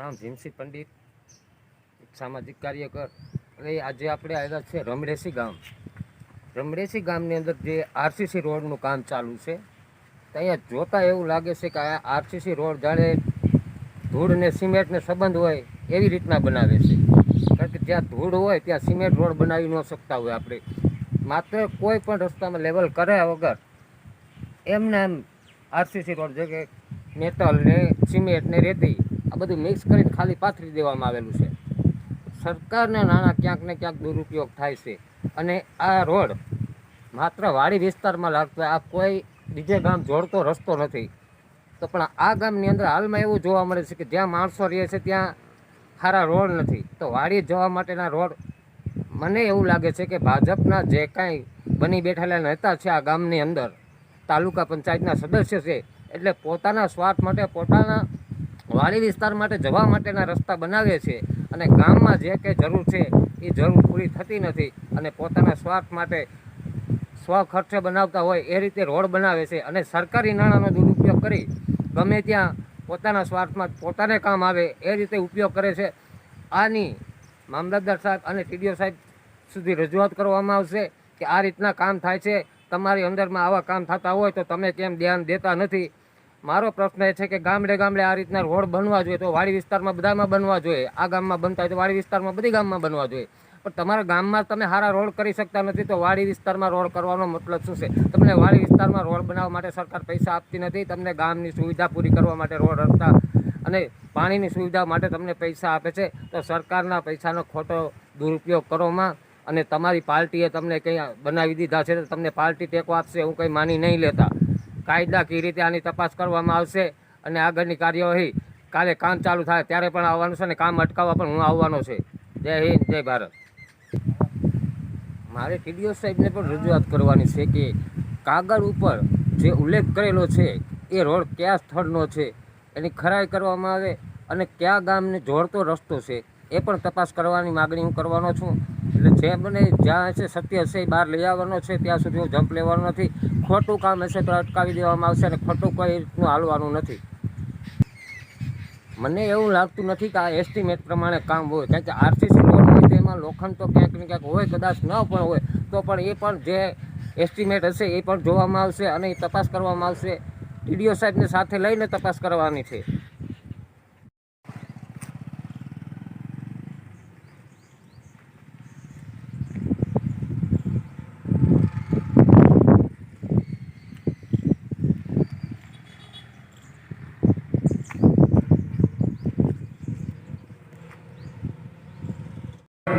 નામ ભીમસિંહ પંડિત સામાજિક કાર્યકર. અને આજે આપણે આવ્યા છે રમરેસી ગામ. રમરેસી ગામની અંદર જે આરસીસી રોડનું કામ ચાલુ છે અહીંયા જોતાં એવું લાગે છે કે આ આરસીસી રોડ જાણે ધૂળ ને સિમેન્ટને સંબંધ હોય એવી રીતના બનાવે છે. કારણ કે જ્યાં ધૂળ હોય ત્યાં સિમેન્ટ રોડ બનાવી ન શકતા હોય આપણે. માત્ર કોઈ પણ રસ્તામાં લેવલ કર્યા વગર એમને એમ આરસીસી રોડ જે કે મેટલ ને સિમેન્ટ ને રેતી બધું મિક્સ કરીને ખાલી પાથરી દેવામાં આવેલું છે. સરકારના નાણાં ક્યાંક ને ક્યાંક દુરુપયોગ થાય છે. અને આ રોડ માત્ર વાડી વિસ્તારમાં લાગતો આ કોઈ બીજે ગામ જોડતો રસ્તો નથી. તો પણ આ ગામની અંદર હાલમાં એવું જોવા મળે છે કે જ્યાં માણસો રહે છે, ત્યાં સારા રોડ નથી. તો વાડી જવા માટેના રોડ, મને એવું લાગે છે કે ભાજપના જે કાંઈ બની બેઠેલા નેતા છે આ ગામની અંદર, તાલુકા પંચાયતના સદસ્ય છે, એટલે પોતાના સ્વાર્થ માટે પોતાના વાડી વિસ્તાર માટે જવા માટેના રસ્તા બનાવે છે અને ગામમાં જે કંઈ જરૂર છે એ જરૂર પૂરી થતી નથી અને પોતાના સ્વાર્થ માટે સ્વખર્ચે બનાવતા હોય એ રીતે રોડ બનાવે છે અને સરકારી નાણાંનો દુરુપયોગ કરી ગમે ત્યાં પોતાના સ્વાર્થમાં પોતાને કામ આવે એ રીતે ઉપયોગ કરે છે. આની મામલતદાર સાહેબ અને ટીડીઓ સાહેબ સુધી રજૂઆત કરવામાં આવશે કે આ રીતના કામ થાય છે. તમારી અંદરમાં આવા કામ થતા હોય તો તમે કેમ ધ્યાન દેતા નથી? મારો પ્રશ્ન એ છે કે ગામડે ગામડે આ રીતના રોડ બનવા જોઈએ તો વાડી વિસ્તારમાં બધામાં બનવા જોઈએ. આ ગામમાં બનતા હોય તો વાડી વિસ્તારમાં બધી ગામમાં બનવા જોઈએ. પણ તમારા ગામમાં તમે સારા રોડ કરી શકતા નથી તો વાડી વિસ્તારમાં રોડ કરવાનો મતલબ શું છે? તમને વાડી વિસ્તારમાં રોડ બનાવવા માટે સરકાર પૈસા આપતી નથી, તમને ગામની સુવિધા પૂરી કરવા માટે રોડ રસ્તા અને પાણીની સુવિધા માટે તમને પૈસા આપે છે. તો સરકારના પૈસાનો ખોટો દુરુપયોગ કરોમાં અને તમારી પાર્ટીએ તમને કંઈ બનાવી દીધા છે તો તમને પાર્ટી ટેકો આપશે એવું કંઈ માની નહીં લેતા. કાયદાકીય રીતે આની તપાસ કરવામાં આવશે અને આગળની કાર્યવાહી કાલે કામ ચાલુ થાય ત્યારે પણ આવવાનું છે અને કામ અટકાવવા પણ હું આવવાનો છે. જય હિન્દ, જય ભારત. મારે ટીડીઓ સાહેબને પણ રજૂઆત કરવાની છે કે કાગળ ઉપર જે ઉલ્લેખ કરેલો છે, એ રોડ કયા સ્થળનો છે, એની ખરાઈ કરવામાં આવે અને કયા ગામને જોડતો રસ્તો છે, એ પણ તપાસ કરવાની માગણી હું કરવાનો છું. એટલે જે બને જ્યાં હશે, સત્ય હશે, એ બહાર લઈ આવવાનો છે, ત્યાં સુધી જંપ લેવાનો નથી. ખોટું કામ હશે તો અટકાવી દેવામાં આવશે અને ખોટું કોઈ રીતનું હાલવાનું નથી. મને એવું લાગતું નથી કે આ એસ્ટિમેટ પ્રમાણે કામ હોય. કારણ કે આરસીસી રોડ હોય તેમાં લોખંડ તો ક્યાંક ને ક્યાંક હોય, કદાચ ન પણ હોય, તો પણ એ પણ જે એસ્ટિમેટ હશે એ પણ જોવામાં આવશે અને તપાસ કરવામાં આવશે. ટીડીઓ સાહેબને સાથે લઈને તપાસ કરવાની છે.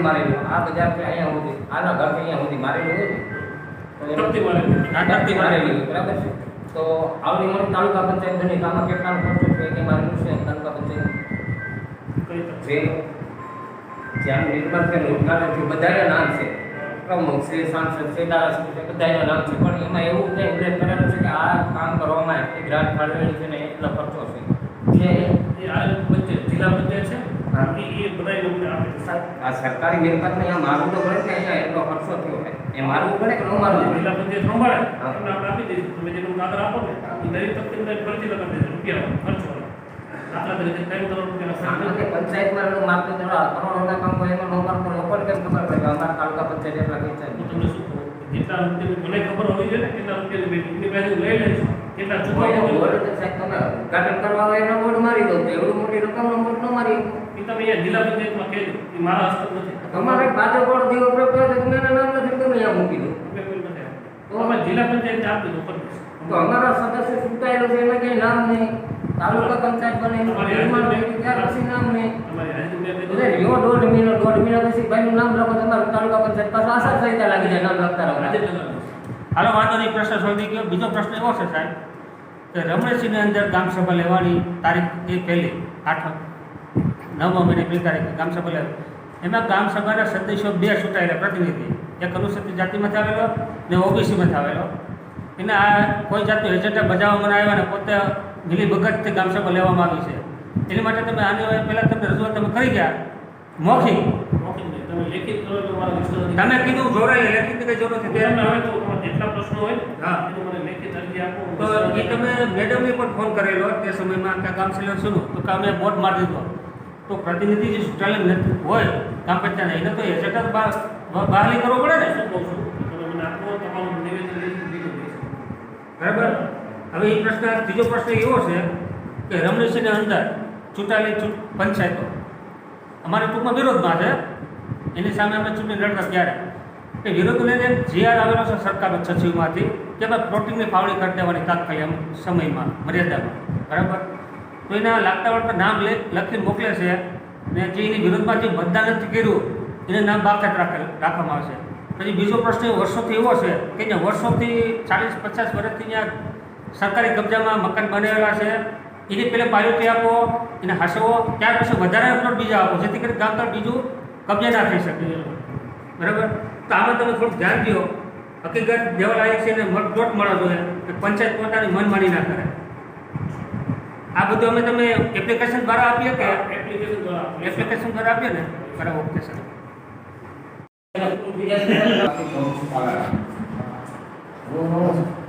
મારેલું. આ બજારથી અહીંયા સુધી આના ઘરથી અહીંયા સુધી મારેલું હોય મારેલી. બરાબર છે? તો આવડી મોટી તાલુકા પંચાયત તો આમાં કેટલાનો ખર્ચો છે? કે મારેલું છે તાલુકા પંચાયત? જે જ્યાં નિર્માણ થયેલું રોજગાર છે બધાના નામ છે. પ્રમુખ છે સાંસદ છે ધારાસભ્ય છે બધાના નામ છે. પણ એમાં એવું કંઈ ઉલ્લેખ કરેલો છે કે આ કામ કરવામાં એટલી ગ્રાન્ટ ફાળવેલી છે ને એટલો ખર્ચો છે? જે જિલ્લા પંચાયત છે? હા. એ લોકોને આપે છે. આ સરકારી મિલકતને અહીંયા મારવું તો પડે કે અહીંયા એટલો ખર્ચો થયો છે એ મારવું પડે કે ન મારવું જિલ્લા પંચાયત સંભાળે. તમને આપણે આપી દઈશું તમે જેટલું કાગળ આપો ને દરેક અંદર ફરીથી લગાવી દઈશું રૂપિયા ખર્ચો દાખલા તરીકે ત્રણ કરોડ પંચાયતમાં કરોડોના કામ હોય એમાં નોકર મારતો કેમ ખબર પડે અમારા તાલુકા પંચાયત એટલા હું તમને શું કહું જેટલા રૂપિયા મને ખબર હોવી જોઈએ ને કેટલા રૂપિયા એમની પાસે હું લઈ લઈશ. કેટલા બોર્ડ સાહેબ તમે ઉદઘાટન કરવા હોય એનો બોર્ડ મારી દો. એવડું મોટી રકમનો બોર્ડ ન મારી. કે એ તમે અહીંયા જિલ્લા પંચાયતમાં કહેજો. એ મારા હસ્તક નથી. તમારે પાછો બોર્ડ દીવો તો તમે નામ નથી તમે અહીંયા મૂકી દો. તો અમે જિલ્લા પંચાયત આપી દો તો અમારા સદસ્ય ચૂંટાયેલો છે એમાં ક્યાંય નામ નહીં. તાલુકા પંચાયત બને નિર્માણ થયું ત્યાર પછી નામ એટલે યો દોઢ મહિનો દોઢ મહિના પછી ભાઈનું નામ લખો તમારું તાલુકા પંચાયત પાસે આશા સહિતા લાગી જાય નામ લખતા રહો. હાલો વાંધો નહીં પ્રશ્ન સોંધી ગયો. બીજો પ્રશ્ન એવો છે સાહેબ કે રમણસિંહની અંદર ગામસભા લેવાની તારીખ એ પહેલી આઠ નવમા મહિને પહેલી તારીખ ગામસભા લેવાની એમાં ગામસભાના સદસ્યો બે ચૂંટાયેલા પ્રતિનિધિ એક અનુસૂચિત જાતિમાંથી આવેલો ને ઓબીસીમાંથી આવેલો. એને આ કોઈ જાતનું એજન્ડા બજાવવામાં આવ્યા અને પોતે મિલી ભગતથી ગામસભા લેવામાં આવી છે. એની માટે તમે આની પહેલાં તમે રજૂઆત તમે કરી ગયા. મોખી. તમે કીધું જોડાઈ લેખિત કઈ જરૂર નથી. જેટલા પ્રશ્નો હોય હા. તો એ તમે મેડમને પણ ફોન કરેલો તે સમયમાં કે કાઉન્સિલર શું તો કે અમે બોર્ડ મારી દીધો. તો પ્રતિનિધિ જે ચૂંટાયેલ નથી હોય ગામ પંચાયત એને તો બહાર બહાલી કરવો પડે ને. શું કહું છે. બરાબર? હવે એ પ્રશ્ન, ત્રીજો પ્રશ્ન એવો છે કે રમણીસિંહની અંદર ચૂંટાયેલી ચૂંટ, પંચાયતો. અમારે ટૂંકમાં વિરોધમાં છે. એની સામે અમે ચૂંટણી લડતા ત્યારે. કે વિરોધ જે જીઆર આવેલો છે સરકાર સચિવમાંથી કે ભાઈ પ્રોટીનની ફાવણી કરી દેવાની તાત્કાલિક સમયમાં, મર્યાદામાં. બરાબર? તો એના લાગતા વળતા નામ લે, લખીને મોકલે છે ને જે એની વિરોધમાં જે મતદાન નથી કર્યું, એને નામ બાકાત રાખે રાખવામાં આવશે પછી બીજો પ્રશ્ન વર્ષોથી એવો છે કે વર્ષોથી ચાલીસ પચાસ વર્ષથી ત્યાં સરકારી કબજામાં મકાન બનેલા છે. એને પેલે પાયોટી આપો એને હાસવો ત્યાર પછી વધારે પ્લોટ બીજા આપો જેથી કરી ગામ તરફ બીજું કબજા ના થઈ શકે. બરાબર? તો આમાં તમે થોડુંક ધ્યાન દો. હકીકત દેવા લાયક છે એને પ્લોટ મળવા જોઈએ. કે પંચાયત પોતાની મનમાની ના કરે. આ બધું અમે તમે એપ્લિકેશન દ્વારા આપીએ કે એપ્લિકેશન દ્વારા એપ્લિકેશન દ્વારા આપીએ ને? બરાબર ઓકે સર.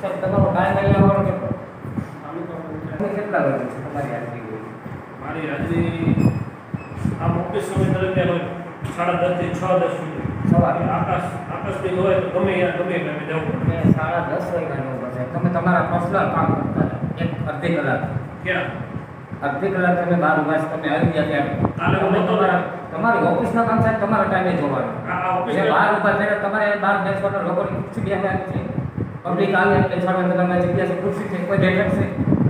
સાહેબ તમારો ટાઈમ આવવાનો કેટલો તમે કેટલા વાગે છે તમારી હાજરી હોય? મારી હાજરી આમ ઓફિસ સમય દરમિયાન હોય સાડા દસથી છ દસ સુધી. સવારે? આકાશ આકાશથી હોય તો ગમે ગમે એ જવું પડે. સાડા દસ વાગ્યાનો બસે તમે તમારા પર્સનલ કામ કરતા એક અડધી કલાક. ક્યાં? અડધી કલાક તમે બાર વાગે તમે આવી ગયા ત્યારે. તમે તમારા તમારી ઓફિસના કામ સાહેબ તમારા ટાઈમે જોવાનું. બાર જે ઊભા ત્યારે તમારે બાર બેસવાનો લોકોની ખુરશી બેસવાની છે. પબ્લિક આવે એટલે છોડે તો તમે જગ્યા છે ખુરશી છે કોઈ બેઠક છે?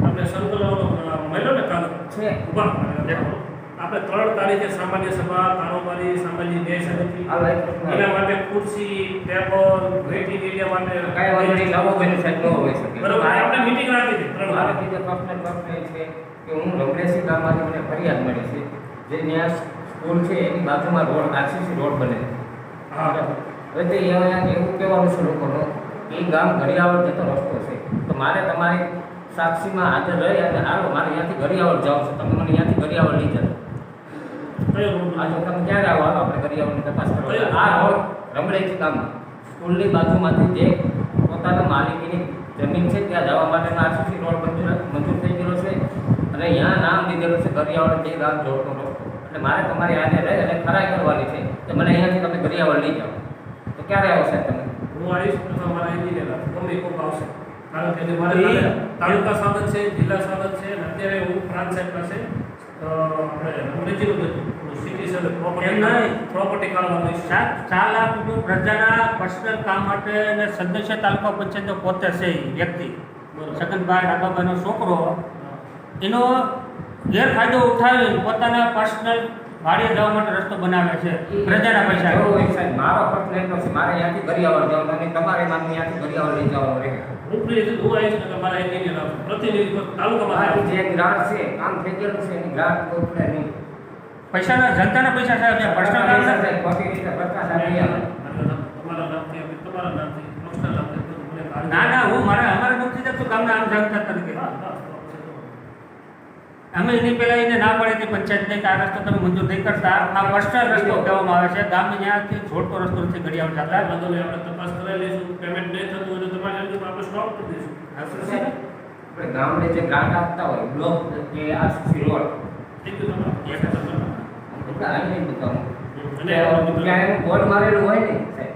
આપણે કરવાનો મળ્યો ને કાલે? છે. ઊભા. આપણે ત્રણ તારીખે સામાન્ય સભા કારોબારી સામાન્ય ન્યાય સમિતિ. એના માટે ખુરશી ટેબલ વેટિંગ એરિયા માટે કાંઈ વાંધો નહીં લાવો બેન સાહેબ ન હોય શકે બરોબર આપણે મીટિંગ રાખી છે મારે વાગે. પ્રશ્ન પ્રશ્ન છે કે હું રમણેશી ગામમાંથી મને ફરિયાદ મળી છે જે ત્યાં સ્કૂલ છે એની બાજુમાં રોડ આરસીસી રોડ બને છે. હા. હવે તે અહીંયા એવું કહેવાનું છે લોકોનું એ ગામ ઘડિયાળ જતો રસ્તો છે. તો મારે તમારી સાક્ષીમાં હાજર રહી અને હાલો મારે અહીંયાથી ઘડિયાળ જાઉં છે. તમે મને અહીંયાથી ઘડિયાળ લઈ જતો તમે ક્યારે આવો? હાલો આપણે ઘડિયાળની તપાસ કરવા. આ રોડ રમણેશી ગામમાં સ્કૂલની બાજુમાંથી જે પોતાના માલિકીની જમીન છે ત્યાં જવા માટેનો આરસીસી રોડ મંજૂર મંજૂર થઈ ગયેલો છે. અને અહીંયા નામ દીધેલું છે ઘડિયાળ જે ગામ જોડતો રસ્તો એટલે મારે તમારી આજે રહી અને ખરાઈ કરવાની છે તો મને અહીંયાથી તમે ઘરિયાવળ લઈ જાઓ. તો ક્યારે આવશે તમે? હું આવીશ અથવા મારા એન્જિનિયર તમને એક આવશે. કારણ કે મારે તાલુકા સ્વાગત છે જિલ્લા સ્વાગત છે અને અત્યારે હું પ્રાંત સાહેબ પાસે આપણે અંગ્રેજીનું બધું સિટી છે પ્રોપર્ટી. પ્રોપર્ટી કાઢવાનું છે. ચાર ચાર લાખ રૂપિયા પ્રજાના પર્સનલ કામ માટે અને તાલુકા પંચાયતનો પોતે છે વ્યક્તિ. છગનભાઈ રાઘાભાઈનો છોકરો. એનો ગેરફાયદો ઉઠાવી પોતાના પર્સનલ વાડીએ જવા માટે રસ્તો બનાવે છે. પ્રજાના પૈસા. સાહેબ મારો પ્રશ્ન એટલો છે મારે અહીંયાથી ઘડિયાળ જવાનું અને તમારે મારે અહીંયાથી ઘડિયાળ લઈ જવાનું રહે હું free છું હું આવીશ એટલે મારા એન્જિનિયર આવશે તાલુકામાં જે ગ્રાહક છે કામ થઈ ગયેલું છે એની ગ્રાહક કોઈ પડે નહીં. પૈસાના જનતાના પૈસા સાહેબ પર્સનલ કામ નથી. ખોટી રીતે પ્રકાશ તમારા નામથી તમારા નામથી નામથી મને ના ના હું મારા અમારા નથી જતું કામના આમ જનતા તરીકે. અમે એની પહેલાં એને ના પડે તે પંચાયતને કે આ રસ્તો તમે મંજૂર નહીં કરતા. આ પર્સનલ રસ્તો કહેવામાં આવે છે. ગામ ત્યાંથી જોડતો રસ્તો નથી ઘડિયાળ જતા વાંધો નહીં, આપણે તપાસ કરાવી લઈશું. પેમેન્ટ નહીં થતું હોય તો તમારી આપણે સ્ટોપ કરી દઈશું. આપણે ગામને જે ગ્રાન્ટ આપતા હોય બ્લોક કે રોડ તમારું. નહીં બતાવું. અને બોર્ડ મારેલું હોય ને સાહેબ?